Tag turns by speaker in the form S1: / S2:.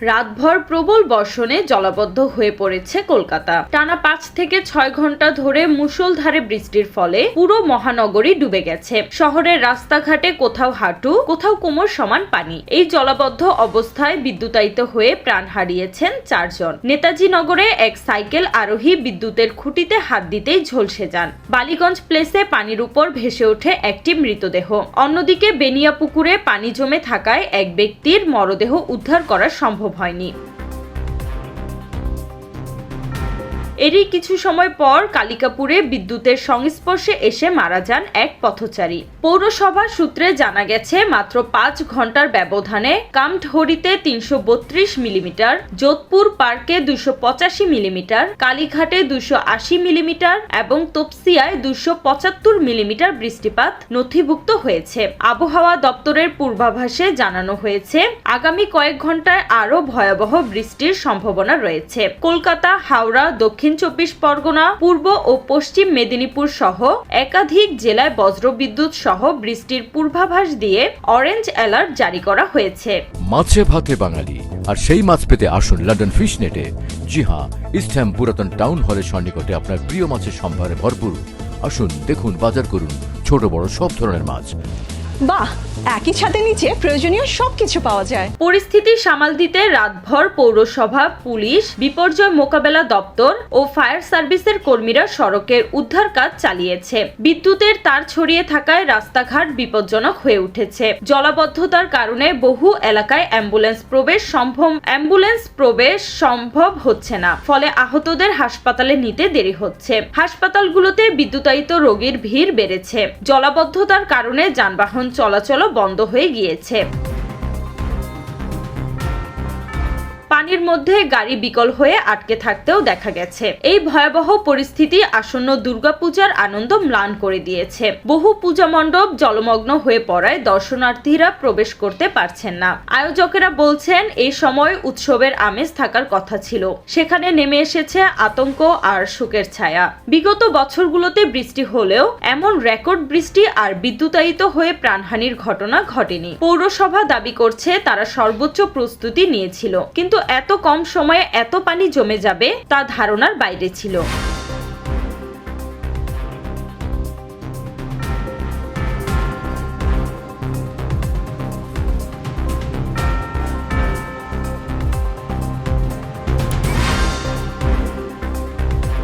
S1: রাতভর প্রবল বর্ষণে জলাবদ্ধ হয়ে পড়েছে কলকাতা। টানা পাঁচ থেকে ছয় ঘণ্টা ধরে মুষলধারে বৃষ্টির ফলে পুরো মহানগরী ডুবে গেছে। শহরের রাস্তাঘাটে কোথাও হাঁটু, কোথাও কোমর সমান পানি। এই জলাবদ্ধ অবস্থায় বিদ্যুতায়িত হয়ে প্রাণ হারিয়েছেন চারজন। নেতাজি নগরে এক সাইকেল আরোহী বিদ্যুতের খুঁটিতে হাত দিতেই ঝলসে যান। বালিগঞ্জ প্লেসে পানির উপর ভেসে ওঠে একটি মৃতদেহ। অন্যদিকে বেনিয়া পুকুরে পানি জমে থাকায় এক ব্যক্তির মরদেহ উদ্ধার করা সম্ভব হয়নি। এরই কিছু সময় পর কালিকাপুরে বিদ্যুতের সংস্পর্শে এসে মারা যান এক পথচারী। পৌরসভা সূত্রে জানা গেছে, মাত্র পাঁচ ঘণ্টার ব্যবধানে কামঠহরিতে তিনশো বত্রিশ মিলিমিটার, যোধপুর পার্কে দুশো পঁচাশি মিলিমিটার, কালীঘাটে দুশো আশি মিলিমিটার এবং তপসিয়ায় দুশো পঁচাত্তর মিলিমিটার বৃষ্টিপাত নথিভুক্ত হয়েছে। আবহাওয়া দপ্তরের পূর্বাভাসে জানানো হয়েছে, আগামী কয়েক ঘন্টায় আরও ভয়াবহ বৃষ্টির সম্ভাবনা রয়েছে। কলকাতা, হাওড়া দক্ষিণ চব্বিশ পরগনা, পূর্ব ও পশ্চিম মেদিনীপুর সহ একাধিক জেলায় বজ্রবিদ্যুৎ সহ বৃষ্টির পূর্বাভাস দিয়ে অরেঞ্জ অ্যালার্ট জারি করা হয়েছে।
S2: মাছে ভাতে বাঙালি, আর সেই মাছ পেতে আসুন লন্ডন ফিশ নেটে জি হ্যাঁ ইস্টহ্যাম পুরাতন টাউন হলের সন্নিকটে আপনার প্রিয় মাছের সম্ভারে ভরপুর। আসুন, দেখুন, বাজার করুন ছোট বড় সব ধরনের মাছ।
S3: বাহ, একই ছাদের নিচে প্রয়োজনীয় সবকিছু পাওয়া যায়।
S1: পরিস্থিতি সামাল দিতে রাতভর পৌরসভা, পুলিশ, বিপর্যয় মোকাবেলা দপ্তর ও ফায়ার সার্ভিসের কর্মীরা সড়কের উদ্ধার কাজ চালিয়েছে। বিদ্যুতের তার ছড়িয়ে থাকায় রাস্তাঘাট বিপজ্জনক হয়ে উঠেছে। জলাবদ্ধতার কারণে বহু এলাকায় অ্যাম্বুলেন্স প্রবেশ সম্ভব, অ্যাম্বুলেন্স প্রবেশ সম্ভব হচ্ছে না। ফলে আহতদের হাসপাতালে নিতে দেরি হচ্ছে। হাসপাতালগুলোতে বিদ্যুতায়িত রোগীর ভিড় বেড়েছে। জলাবদ্ধতার কারণে যানবাহন চলাচলও বন্ধ হয়ে গিয়েছে। পানির মধ্যে গাড়ি বিকল হয়ে আটকে থাকতেও দেখা গেছে। এই ভয়াবহ পরিস্থিতি আসন্ন দুর্গাপূজার আনন্দ ম্লান করে দিয়েছে। বহু পূজা মণ্ডপ জলমগ্ন হয়ে পড়ায় দর্শনার্থীরা প্রবেশ করতে পারছেন না। আয়োজকেরা বলছেন, এই সময় উৎসবের আমেজ থাকার কথা ছিল। সেখানে নেমে এসেছে আতঙ্ক আর শোকের ছায়া। বিগত বছরগুলোতে বৃষ্টি হলেও এমন রেকর্ড বৃষ্টি আর বিদ্যুতায়িত হয়ে প্রাণহানির ঘটনা ঘটেনি। পৌরসভা দাবি করছে, তারা সর্বোচ্চ প্রস্তুতি নিয়েছিল। কিন্তু এত কম সময়ে এত পানি জমে যাবে তা ধারণার বাইরে ছিল।